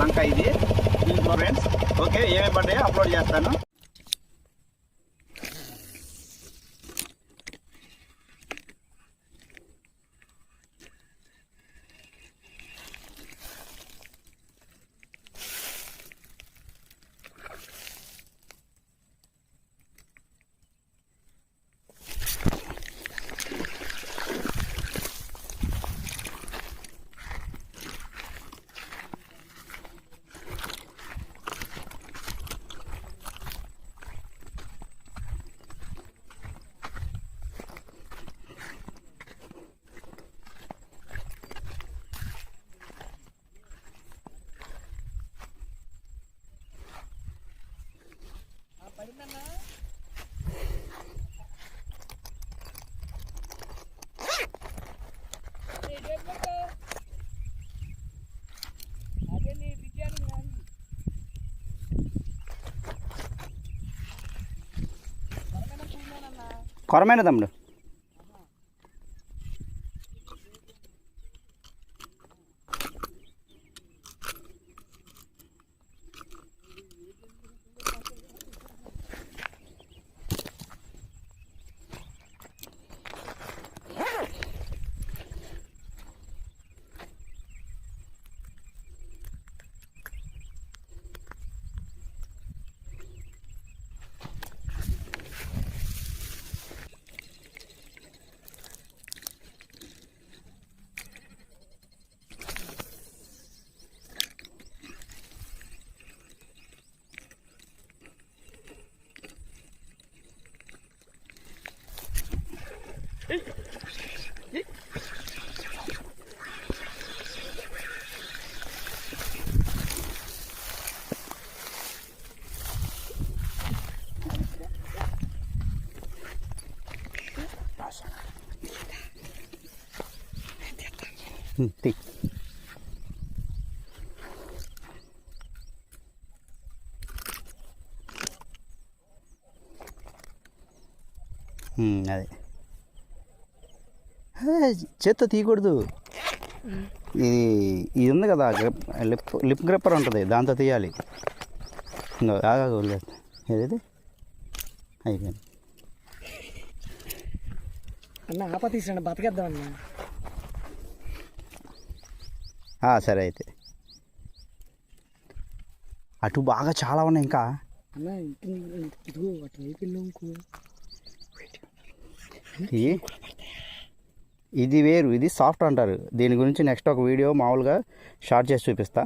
లంక ఇది. Friends okay ఏమేమి పడ్డాయో అప్లోడ్ చేస్తాను. కొరమైన తమ్ముడు తీ ఉమ్, అదే హే, చేత్తో తీయకూడదు ఇది ఇది ఉంది కదా గ్రిప్ లిప్ లిప్ గ్రిప్పర్ ఉంటుంది దాంతో తీయాలి ఇంకో ఆగా వదిలేదు ఏది అయిపోయింది అన్న ఆప తీసాను బతకేద్దాం అన్న సరే అయితే అటు బాగా చాలా ఉన్నాయి ఇంకా అన్న ఇదిగో వెళ్ళాం ఇంకో ఇది వేరు ఇది సాఫ్ట్ అంటారు. దీని గురించి నెక్స్ట్ ఒక వీడియో మామూలుగా షార్ట్ చేసి చూపిస్తా.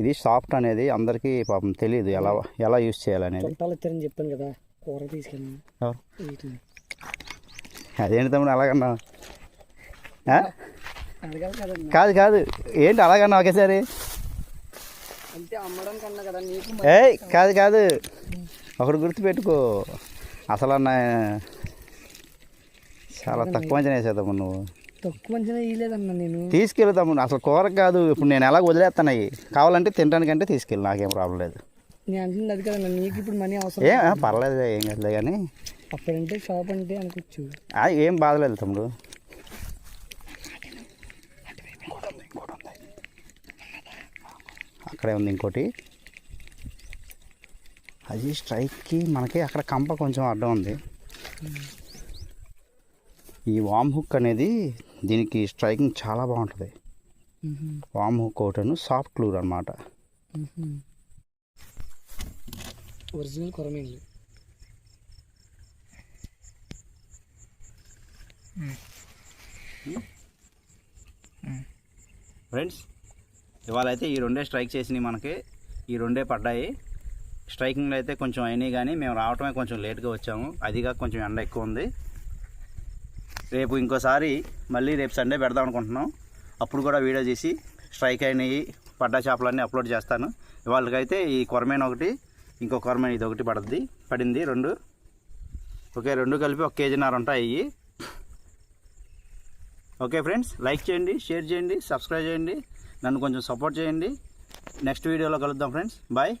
ఇది సాఫ్ట్ అనేది అందరికీ పాపం తెలియదు ఎలా ఎలా యూస్ చేయాలనేది. చుట్టాలు చెప్పాను కదా కూర తీసుకెళ్ళి. అదేంటి తమ్ముడు అలాగన్నా కాదు కాదు. ఏంటి అలాగన్నా ఒకేసారి? ఏయ్ కాదు కాదు. ఒకటి గుర్తుపెట్టుకో. అసలు అన్న చాలా తక్కువ అంచనా వేసేద్దాము నువ్వు. తక్కువ మంచిగా ఇయ్యలేదన్న నేను. తీసుకెళ్తాము అసలు కూర కాదు. ఇప్పుడు నేను ఎలా వదిలేస్తానయ్యి కావాలంటే తినడానికంటే తీసుకెళ్ళి. నాకేం ప్రాబ్లం లేదు. నేను అంటుంది అది కదన్న నీకు ఇప్పుడు మనీ అవసరం ఏ? పర్లేదు ఏం కదలే కానీ. అప్పుడంటే షాప్ అంటే అనుకోవచ్చు. ఏం బాధలేదు తమ్ముడు. అక్కడే ఉంది ఇంకోటి. అది స్ట్రైక్కి మనకి అక్కడ కంప కొంచెం అడ్డం ఉంది. ఈ వామ్ హుక్ అనేది దీనికి స్ట్రైకింగ్ చాలా బాగుంటుంది. వామ్ హుక్ ఒకటను సాఫ్ట్ క్లూర్ అనమాట ఒరిజినల్ కొరమేండి ఫ్రెండ్స్ ఇవాళ అయితే ఈ రెండే స్ట్రైక్ చేసినాయి మనకి. ఈ రెండే పడ్డాయి. స్ట్రైకింగ్లో అయితే కొంచెం అయినాయి కానీ మేము రావటమే కొంచెం లేట్గా వచ్చాము. అదిగా కొంచెం ఎండ ఎక్కువ ఉంది. రేపు ఇంకోసారి మళ్ళీ రేపు సండే పెడదాం అనుకుంటున్నాం. అప్పుడు కూడా వీడియో చేసి స్ట్రైక్ అయినవి పడ్డా చేపలన్నీ అప్లోడ్ చేస్తాను. ఇవాళకైతే ఈ కొరమైన ఒకటి ఇంకో కొరమైన ఇది ఒకటి పడుద్ది. పడింది రెండు. ఓకే రెండు కలిపి ఒక కేజీన్నర ఉంటాయి. ఓకే ఫ్రెండ్స్ లైక్ చేయండి షేర్ చేయండి సబ్స్క్రైబ్ చేయండి. నన్ను కొంచెం సపోర్ట్ చేయండి. నెక్స్ట్ వీడియోలో కలుద్దాం ఫ్రెండ్స్. బాయ్.